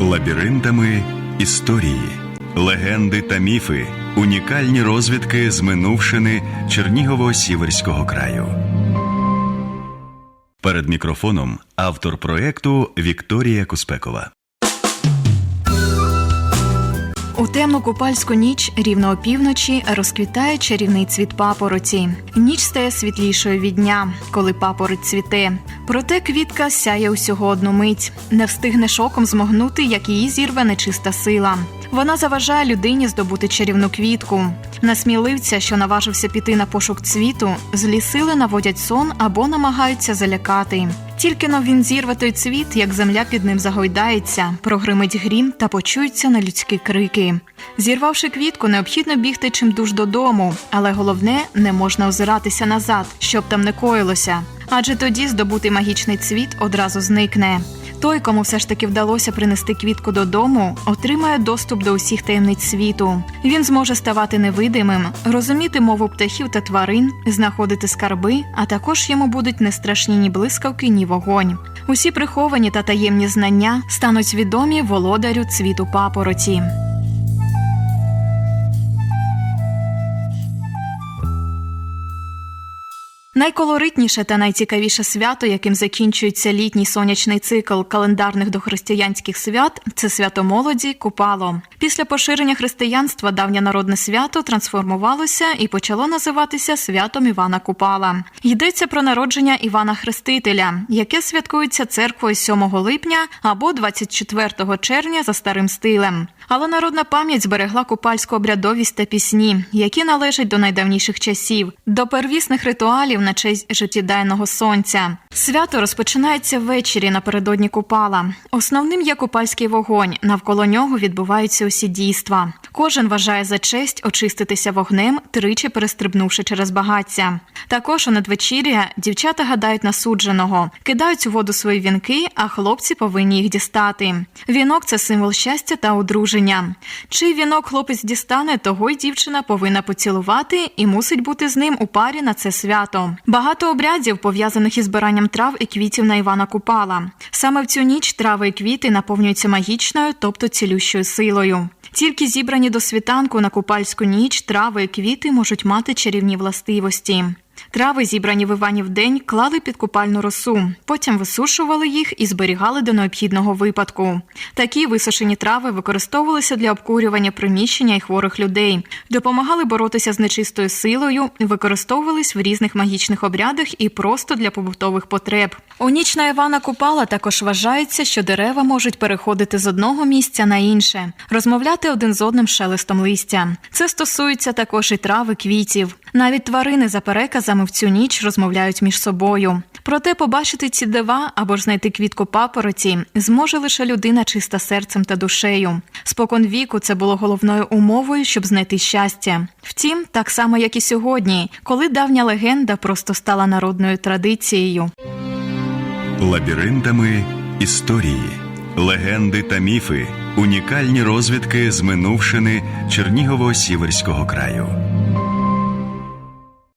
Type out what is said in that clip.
Лабіринтами історії, легенди та міфи, унікальні розвідки з минувшини Чернігово-Сіверського краю. Перед мікрофоном автор проєкту Вікторія Куспекова. У темну купальську ніч рівно опівночі розквітає чарівний цвіт папороті. Ніч стає світлішою від дня, коли папороть цвіте. Проте квітка сяє усього одну мить, не встигне шоком змогнути, як її зірве нечиста сила. Вона заважає людині здобути чарівну квітку. На сміливця, що наважився піти на пошук цвіту, злі сили наводять сон або намагаються залякати. Тільки но він зірве той цвіт, як земля під ним загойдається, прогримить грім та почуються нелюдські крики. Зірвавши квітку, необхідно бігти чимдуж додому, але головне не можна озиратися назад, щоб там не коїлося. Адже тоді здобутий магічний цвіт одразу зникне. Той, кому все ж таки вдалося принести квітку додому, отримає доступ до усіх таємниць світу. Він зможе ставати невидимим, розуміти мову птахів та тварин, знаходити скарби, а також йому будуть не страшні ні блискавки, ні вогонь. Усі приховані та таємні знання стануть відомі володарю цвіту папороті. Найколоритніше та найцікавіше свято, яким закінчується літній сонячний цикл календарних дохристиянських свят, це свято молоді Купало. Після поширення християнства давнє народне свято трансформувалося і почало називатися святом Івана Купала. Йдеться про народження Івана Хрестителя, яке святкується церквою 7 липня або 24 червня за старим стилем. Але народна пам'ять зберегла купальську обрядовість та пісні, які належать до найдавніших часів, до первісних ритуалів на честь життєдайного сонця. Свято розпочинається ввечері напередодні купала. Основним є купальський вогонь. Навколо нього відбуваються усі дійства. Кожен вважає за честь очиститися вогнем, тричі перестрибнувши через багаття. Також у надвечір'я дівчата гадають на судженого, кидають у воду свої вінки, а хлопці повинні їх дістати. Вінок це символ щастя та одруження. Чий вінок хлопець дістане, того й дівчина повинна поцілувати і мусить бути з ним у парі на це свято. Багато обрядів пов'язаних із збиранням трав і квітів на Івана Купала. Саме в цю ніч трави і квіти наповнюються магічною, тобто цілющою силою. Тільки зібрані до світанку на купальську ніч трави і квіти можуть мати чарівні властивості. Трави, зібрані в Іванів день, клали під купальну росу, потім висушували їх і зберігали до необхідного випадку. Такі висушені трави використовувалися для обкурювання приміщення і хворих людей, допомагали боротися з нечистою силою, використовувались в різних магічних обрядах і просто для побутових потреб. У ніч на Івана Купала також вважається, що дерева можуть переходити з одного місця на інше, розмовляти один з одним шелестом листя. Це стосується також і трави квітів. Навіть тварини за переказами в цю ніч розмовляють між собою. Проте побачити ці дива або ж знайти квітку папороті зможе лише людина чиста серцем та душею. Спокон віку це було головною умовою, щоб знайти щастя. Втім, так само як і сьогодні, коли давня легенда просто стала народною традицією. Лабіринтами історії, легенди та міфи, унікальні розвідки з минувшини Чернігово-Сіверського краю.